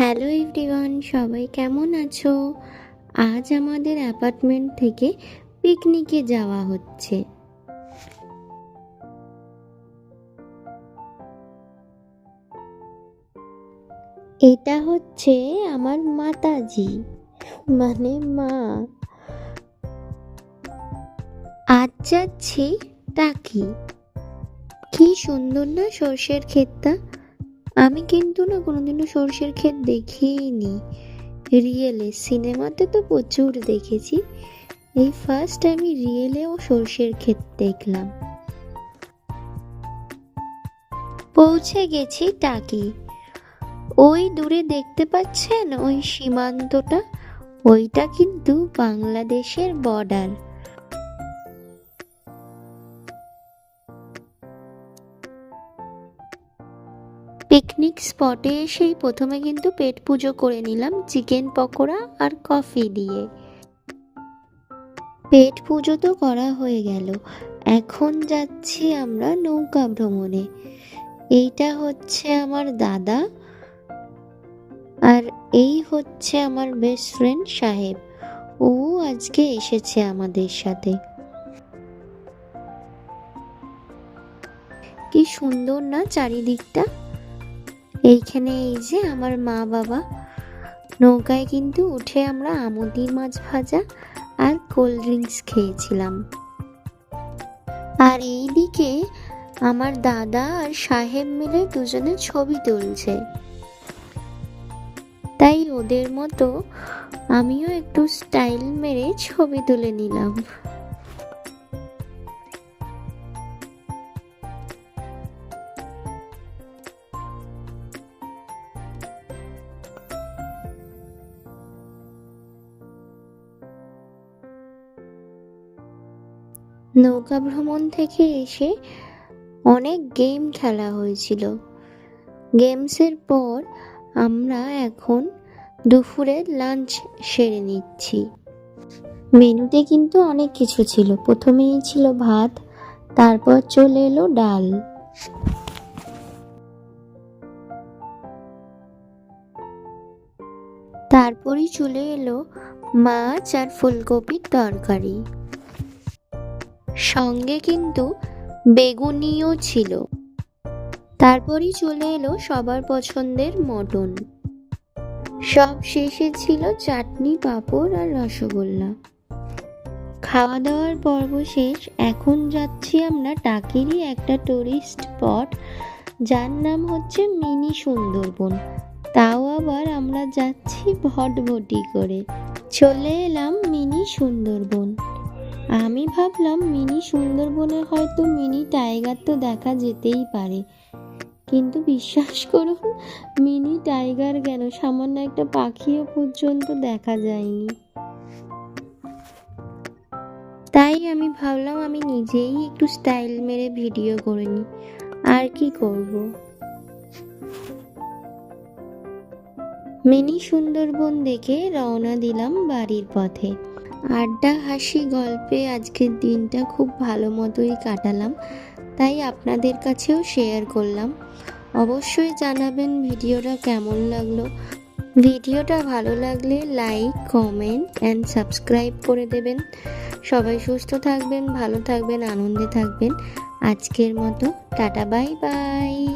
Hello everyone, সবাই কেমন আছো? আজ আমাদের অ্যাপার্টমেন্ট থেকে পিকনিকে যাওয়া হচ্ছে। এটা হচ্ছে আমার মাতাজি। মানে মা। আজ যাচ্ছি টাকি। কি সুন্দর না সর্ষের ক্ষেতটা। আমি কিন্তু না কোনোদিনও সর্ষের ক্ষেত দেখিনি। রিয়েলে সিনেমাতে তো প্রচুর দেখেছি। এই ফার্স্ট আমি রিয়েলেও সর্ষের ক্ষেত দেখলাম। পৌঁছে গেছি টাকি। ওই দূরে দেখতে পাচ্ছেন ওই সীমান্তটা? ওইটা কিন্তু বাংলাদেশের বর্ডার পিকনিক স্পটে এসেই প্রথমে কিন্তু পেট পুজো করে নিলাম চিকেন পকোড়া আর কফি দিয়ে। পেট পুজো তো করা হয়ে গেল। এখন যাচ্ছি আমরা নৌকা ভ্রমণে। এইটা হচ্ছে আমার দাদা আর এই হচ্ছে আমার বেস্ট ফ্রেন্ড সাহেব। ও আজকে এসেছে আমাদের সাথে। কি সুন্দর না চারিদিকটা। এইখানে এই যে আমার মা বাবা। নৌকায় কিন্তু উঠে আমরা আমুদি মাছ ভাজা আর কোল্ড ড্রিঙ্কস খেয়েছিলাম। আর এইদিকে আমার দাদা আর সাহেব মিলে দুজনে ছবি তুলছে। তাই ওদের মতো আমিও একটু স্টাইল মেরে ছবি তুলে নিলাম। নৌকা ভ্রমণ থেকে এসে অনেক গেম খেলা হয়েছিল। গেমসের পর আমরা এখন দুপুরের লাঞ্চ সেরে নিচ্ছি। মেনুতে কিন্তু অনেক কিছু ছিল। প্রথমেই ছিল ভাত, তারপর চলে এলো ডাল। তারপরই চলে এলো মাছ আর ফুলকপির তরকারি। সঙ্গে কিন্তু বেগুনিও ছিল। তারপরই চলে এলো সবার পছন্দের মটন। সব শেষে ছিল চাটনি, পাঁপড় আর রসগোল্লা। খাওয়া দাওয়ার পর্ব শেষ। এখন যাচ্ছি আমরা টাকিরই একটা টুরিস্ট স্পট যার নাম হচ্ছে মিনি সুন্দরবন। তাও আবার আমরা যাচ্ছি ভটভটি করে। চলে এলাম মিনি সুন্দরবন। আমি ভাবলাম মিনি সুন্দরবনে হয়তো মিনি টাইগার তো দেখা যেতেই পারে। কিন্তু বিশ্বাস করুন, মিনি টাইগার কেন? সামান্য একটা পাখিও পর্যন্ত দেখা যায়নি। তাই আমি ভাবলাম আমি নিজেই একটু স্টাইল মেরে ভিডিও করে নিই। আর কি করব? মিনি সুন্দরবন দেখে রওনা দিলাম বাড়ির পথে। আড্ডা হাসি গল্পে আজকের দিনটা খুব ভালো মতোই কাটালাম, তাই আপনাদের কাছেও শেয়ার করলাম। অবশ্যই জানাবেন ভিডিওটা কেমন লাগল। ভিডিওটা ভালো লাগলে লাইক কমেন্ট অ্যান্ড সাবস্ক্রাইব করে দেবেন। সবাই সুস্থ থাকবেন, ভালো থাকবেন, আনন্দে থাকবেন। আজকের মতো, টাটা বাই বাই